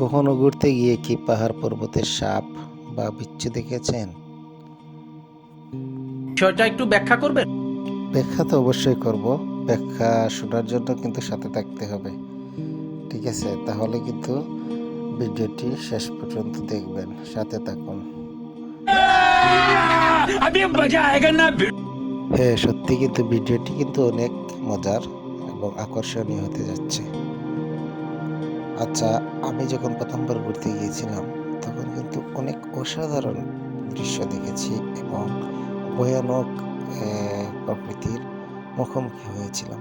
কখনো ঘুরতে গিয়ে কি পাহাড় পর্বতের সাপ বা বিচ্ছু দেখেছেন? বিষয়টা একটু ব্যাখ্যা করবেন? ব্যাখ্যা তো অবশ্যই করব। ব্যাখ্যা শোনার জন্য কিন্তু সাথে থাকতে হবে। ঠিক আছে তাহলে কিন্তু ভিডিওটি শেষ পর্যন্ত দেখবেন। সাথে থাকুন। হ্যাঁ সত্যি কিন্তু ভিডিওটি কিন্তু অনেক মজার এবং আকর্ষণীয় হতে যাচ্ছে। আচ্ছা আমি যখন প্রথমবার ঘুরতে গিয়েছিলাম, তখন কিন্তু অনেক অসাধারণ দৃশ্য দেখেছি এবং ভয়ানক প্রকৃতির মুখোমুখি হয়েছিলাম।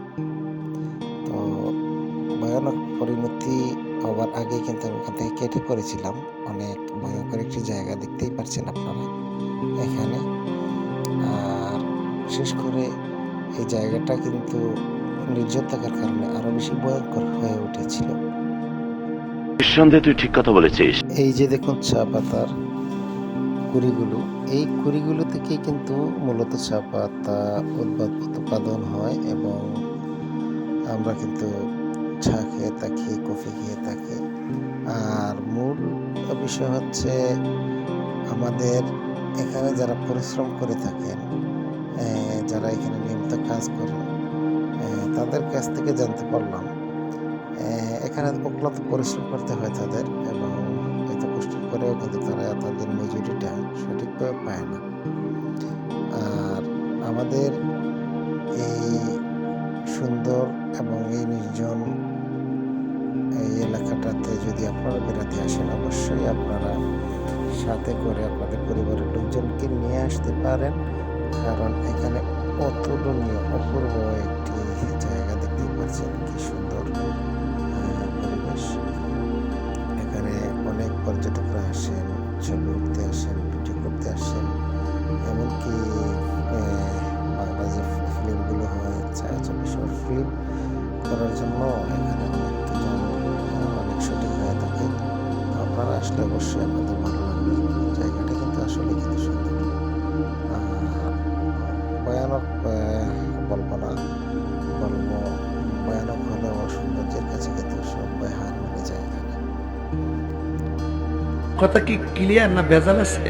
তো ভয়ানক পরিণতি হওয়ার আগে কিন্তু আমি ওখান থেকে কেটে পড়েছিলাম। অনেক ভয়ঙ্কর একটি জায়গা দেখতেই পাচ্ছেন আপনারা এখানে। আর বিশেষ করে এই জায়গাটা কিন্তু নির্জন থাকার কারণে আরও বেশি ভয়ঙ্কর হয়ে উঠেছিল। নিঃসন্দেহে তুই ঠিক কথা বলেছিস। এই যে দেখুন চা পাতার কুড়িগুলো, এই কুড়িগুলো থেকেই কিন্তু মূলত চা পাতা উৎপাদন হয় এবং আমরা কিন্তু চা খেয়ে থাকি, কফি খেয়ে থাকি। আর মূল বিষয় হচ্ছে আমাদের এখানে যারা পরিশ্রম করে থাকেন যারা এখানে নিয়মিত কাজ করেন তাদের কাছ থেকে জানতে পারলাম এখানে অক্লান্ত পরিশ্রম করতে হয় তাদের এবং এত কষ্ট করেও কিন্তু তারা তাদের মজুরিটা সঠিকভাবে পায় না। আর আমাদের এই সুন্দর এবং এই নির্জন এই এলাকাটাতে যদি আপনারা বেড়াতে আসেন, অবশ্যই আপনারা সাথে করে আপনাদের পরিবারের লোকজনকে নিয়ে আসতে পারেন, কারণ এখানে অতুলনীয়, অপূর্ব একটি জায়গা দেখতেই পাচ্ছেন। আসেন ছবি উঠতে আসেন ভিডিও করতে আসেন। এমনকি বাংলা ফিল্মগুলো হয় ছায়াছবি শর্ট ফিল্ম করার জন্য এখানে আহ, অনেক শুটিং হয়ে থাকে। আপনারা আসলে অবশ্যই আপনাদের ভালো লাগবে। জায়গাটা কিন্তু আসলে কিন্তু সুন্দর। ভয়ানক বলব না বলব ভয়ানক হলেও সৌন্দর্যের কাছে কিন্তু সবাই হার মেনে যায় এখানে। কথা কি ক্লিয়ার না ভেজাল আছে?